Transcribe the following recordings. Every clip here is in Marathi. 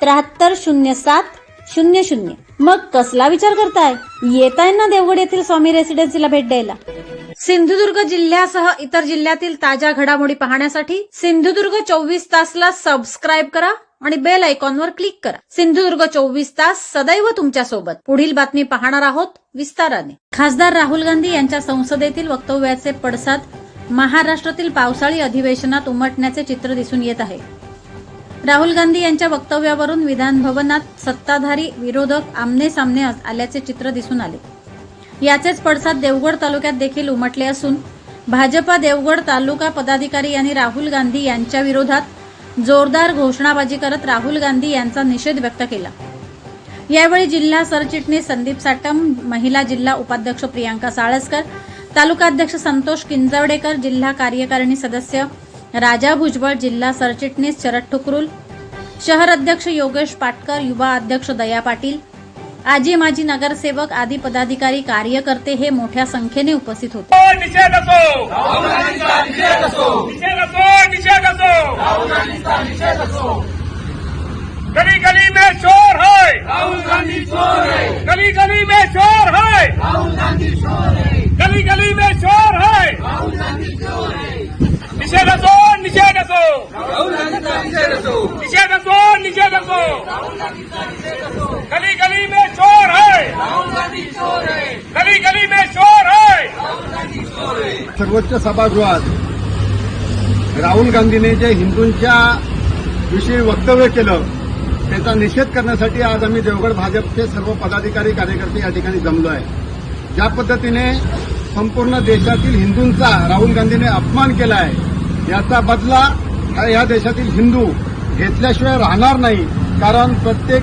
त्र्याहत्तर शून्य सात शून्य शून्य. मग कसला विचार करताय? येताय ना देवगड येथील स्वामी रेसिडेन्सीला भेट द्यायला. सिंधुदुर्ग जिल्ह्यासह इतर जिल्ह्यातील ताज्या घडामोडी पाहण्यासाठी सिंधुदुर्ग चोवीस तासला सबस्क्राईब करा आणि बेल आयकॉनवर क्लिक करा. सिंधुदुर्ग चोवीस तास सदैव तुमच्यासोबत पुढील बातमी पाहणार आहोत विस्ताराने. खासदार राहुल गांधी यांच्या संसदेतील वक्तव्याचे पडसाद महाराष्ट्रातील पावसाळी अधिवेशनात उमटण्याचे चित्र दिसून येत आहे. राहुल गांधी यांच्या वक्तव्यावरून विधानभवनात सत्ताधारी विरोधक आमने सामने आल्याचे चित्र दिसून आले. याचेच पडसाद देवगड तालुक्यात देखील उमटले असून भाजपा देवगड तालुका पदाधिकारी यांनी राहुल गांधी यांच्या विरोधात जोरदार घोषणाबाजी करत राहुल गांधी यांचा निषेध व्यक्त केला. यावेळी जिल्हा सरचिटणीस संदीप साटम महिला जिल्हा उपाध्यक्ष प्रियांका साळसकर तालुकाध्यक्ष संतोष किंजवडेकर जिल्हा कार्यकारिणी सदस्य राजा भुजबळ जिल्हा सरचिटणीस शरद ठुकरुल शहर अध्यक्ष योगेश पाटकर युवा अध्यक्ष दया पाटील आजी माजी नगरसेवक आदी पदाधिकारी कार्यकर्ते हे मोठ्या संख्येने उपस्थित होते. निषेध असो. निषेध असो. निषेध असो गली गली में शोर है राहुल गांधी शोर है गली गली में शोर है राहुल गांधी शोर है गली गली में शोर है राहुल गांधी शोर है निषेध असो निषेध असो राहुल गांधीचा निषेध असो निषेध असो निषेध असो गली गली में शोर है राहुल गांधी शोर है गली गली में शोर है सर्वोच्च सभागृहात राहुल गांधीने जे हिंदूंच्या विषयी वक्तव्य केलं त्याचा निषेध करण्यासाठी आज आम्ही देवगड भाजपचे सर्व पदाधिकारी कार्यकर्ते या ठिकाणी जमलो आहे. ज्या पद्धतीने संपूर्ण देशातील हिंदूंचा राहुल गांधीने अपमान केला आहे याचा बदला हा या देशातील हिंदू घेतल्याशिवाय राहणार नाही. कारण प्रत्येक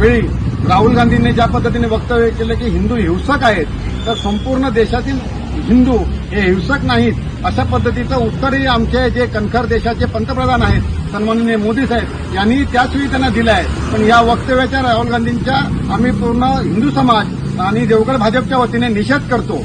वेळी राहुल गांधींनी ज्या पद्धतीने वक्तव्य केलं की हिंदू हिंसक आहेत तर संपूर्ण देशातील हिंदू हे हिंसक नाहीत अशा पद्धतीचं उत्तरही आमचे जे कणखर देशाचे पंतप्रधान आहेत सन्माननीय मोदी साहेब यांनी त्याचवेळी त्यांना दिलं आहे पण या वक्तव्याच्या राहुल गांधींच्या आम्ही पूर्ण हिंदू समाज आणि देवगड भाजपच्या वतीने निषेध करतो.